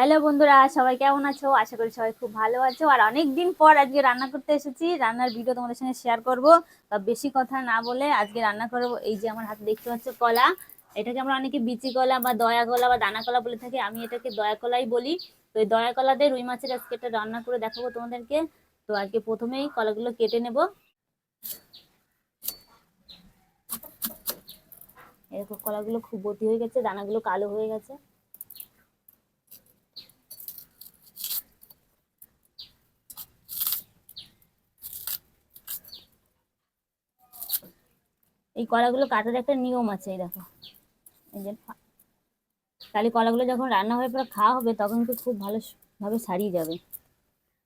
Hello বন্ধুরা, সবাই কেমন আছো? আশা করি সবাই খুব ভালো আছো। আর অনেক দিন পর আজকে রান্না করতে এসেছি। রান্নার ভিডিও তোমাদের সঙ্গে শেয়ার করব। তা বেশি কথা না বলে আজকে রান্না করব এই যে আমার হাতে দেখতে পাচ্ছ কলা। এটাকে আমরা অনেকে বিচি কলা বা দয়া কলা বা দানা কলা বলে থাকি। আমি এটাকে দয়া কলাই বলি। তো এই দয়া কলা দিয়ে রুই মাছের আজকে একটা রান্না করে দেখাবো তোমাদেরকে। তো আজকে প্রথমেই কলাগুলো কেটে নেব। এরকম কলাগুলো খুব বতি হয়ে গেছে, দানাগুলো কালো হয়ে গেছে। এই কলাগুলো কাটার একটা নিয়ম আছে, এই দেখো। এই যে তাহলে কলাগুলো যখন রান্না হয়ে পরে খাওয়া হবে, তখন কিন্তু খুব ভালোভাবে সারিয়ে যাবে।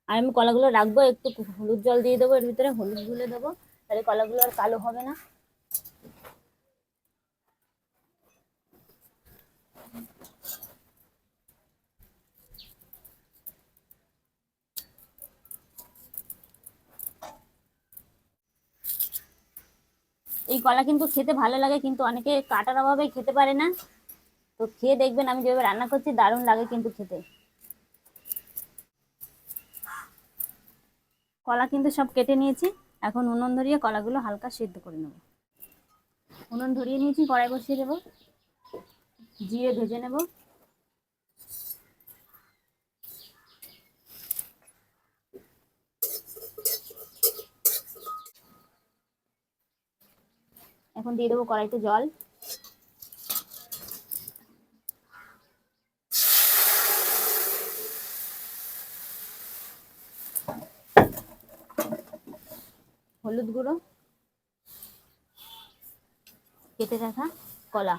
আর আমি কলাগুলো রাখব, একটু হলুদ জল দিয়ে দেবো, এর ভিতরে হলুদ গুলে দেবো। তাহলে কলাগুলো আর কালো হবে না। এই কলা কিন্তু খেতে ভালো লাগে, কিন্তু অনেকে কাটার অভাবে খেতে পারে না। তো খেয়ে দেখবেন আমি যেভাবে রান্না করছি, দারুণ লাগে কিন্তু খেতে। কলা কিন্তু সব কেটে নিয়েছি, এখন উনুন ধরিয়ে কলাগুলো হালকা সেদ্ধ করে নেব। উনুন ধরিয়ে নিয়েছি, কড়াই বসিয়ে দেবো, জিরে ভেজে নেব। এখন দিয়ে দেবো কড়াইতে জল। হলুদ গুঁড়ো। কেটে রাখা কলা।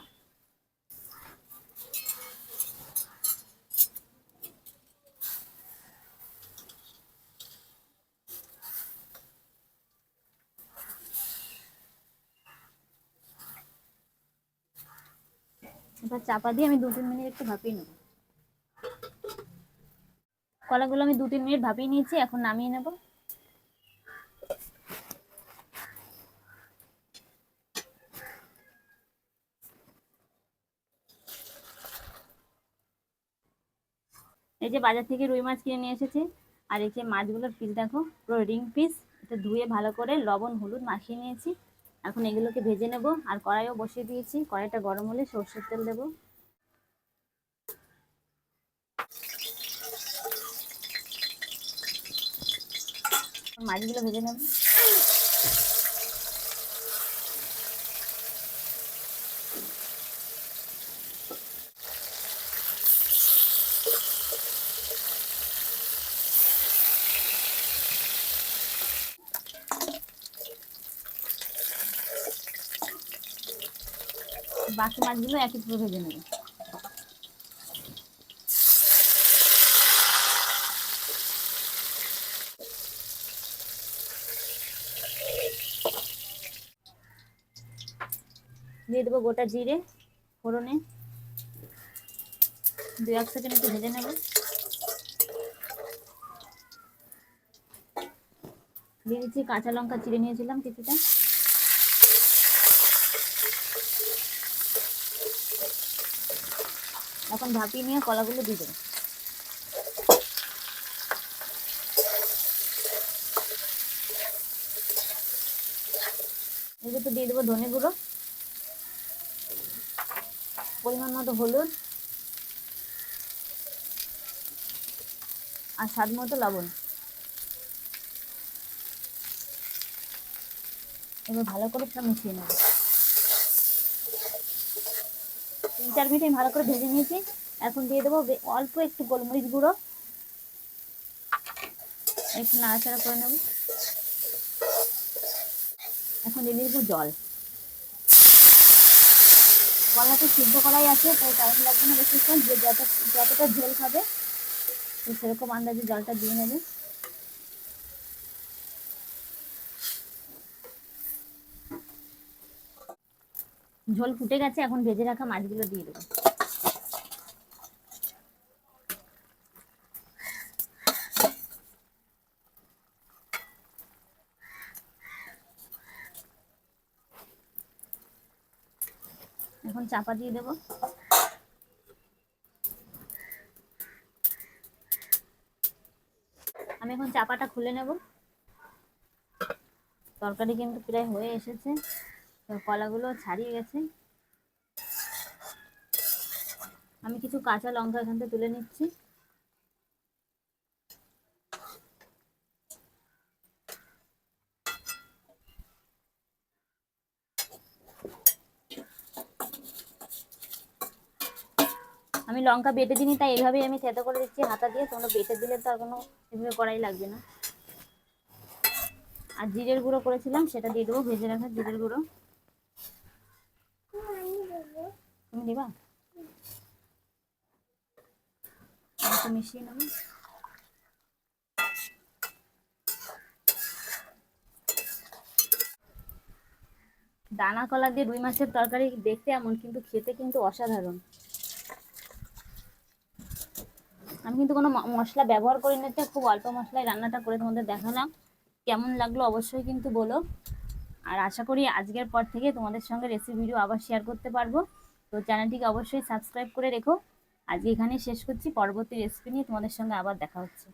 এবার চাপা দিয়ে আমি দু তিন মিনিট একটু ভাপিয়ে নেব। কলাগুলো আমি দু তিন মিনিট ভাপিয়ে নিয়েছি, এখন নামিয়ে নেব। এই যে বাজার থেকে রুই মাছ কিনে নিয়ে এসেছি, আর এই যে মাছগুলোর পিস দেখো, পুরো রিং পিস এটা ধুয়ে ভালো করে লবণ, হলুদ মাখিয়ে নিয়েছি। এখন এগুলোকে ভেজে নেব আর কড়াইও বসিয়ে দিয়েছি। কড়াইটা গরম হলে সর্ষের তেল দেব। মাছগুলো ভেজে নেব। বাকি মাছগুলো একই পুরো ভেজে নেব। দিয়ে দেবো গোটা জিরে, ফোড়নে। দু এক সেকেন্ড একটু ভেজে নেব। দিয়ে দিচ্ছি কাঁচা লঙ্কা চিড়ে নিয়েছিলাম কিছুটা এখন ভাপিয়ে নিয়ে কলাগুলো দিয়ে দেবো। এগুলো তো দিয়ে দেবো ধনে গুঁড়ো, পরিমাণ মতো হলুদ, আর স্বাদ মতো লবণ। এবার ভালো করে সব মিশিয়ে নেব। তিন চার মিনিট আমি ভালো করে ভেজে নিয়েছি। এখন দিয়ে দেবো অল্প একটু গোলমরিচ গুঁড়ো। একটু নাড়াচাড়া করে নেব। এখন দিয়ে দেবো জল। কলাটা সিদ্ধ করাই আছে, তাই টাইম লাগবে না বেশিক্ষণ। যে যত যতটা ঝোল খাবে, তো সেরকম আন্দাজে জলটা দিয়ে নেবে। ঝোল ফুটে গেছে, এখন ভেজে রাখা মাছগুলো দিয়ে দেবো। এখন চাপা দিয়ে দেবো। আমি এখন চাপাটা খুলে নেব। তরকারি কিন্তু প্রায় হয়ে এসেছে। তো কলাগুলো ছাড়িয়ে গেছে। আমি কিছু কাঁচা লঙ্কা এখান থেকে তুলে নিচ্ছি। আমি লঙ্কা বেটে দিইনি, তাই এইভাবেই আমি থেতো করে দিচ্ছি হাতা দিয়ে। তোমরা বেটে দিলে তো আর কোনো এভাবে করাই লাগবে না। আর জিরের গুঁড়ো করেছিলাম, সেটা দিয়ে দেবো, ভেজে রাখা জিরের গুঁড়ো। তুমি একটু মিশিয়ে নেব দানা কলা দিয়ে রুই মাছের তরকারি দেখতে এমন, কিন্তু খেতে কিন্তু অসাধারণ। আমি কিন্তু কোনো মশলা ব্যবহার করি না, খুব অল্প মশলায় রান্নাটা করে তোমাদের দেখালাম। কেমন লাগল অবশ্যই কিন্তু বলো। আর আশা করি আজকের পর থেকে তোমাদের সঙ্গে রেসিপি ভিডিও আবার শেয়ার করতে পারব। তো চ্যানেলটিকে অবশ্যই সাবস্ক্রাইব করে রেখো। আজকে এখানে শেষ করছি। পরবর্তী রেসিপি নিয়ে তোমাদের সঙ্গে আবার দেখা হচ্ছে।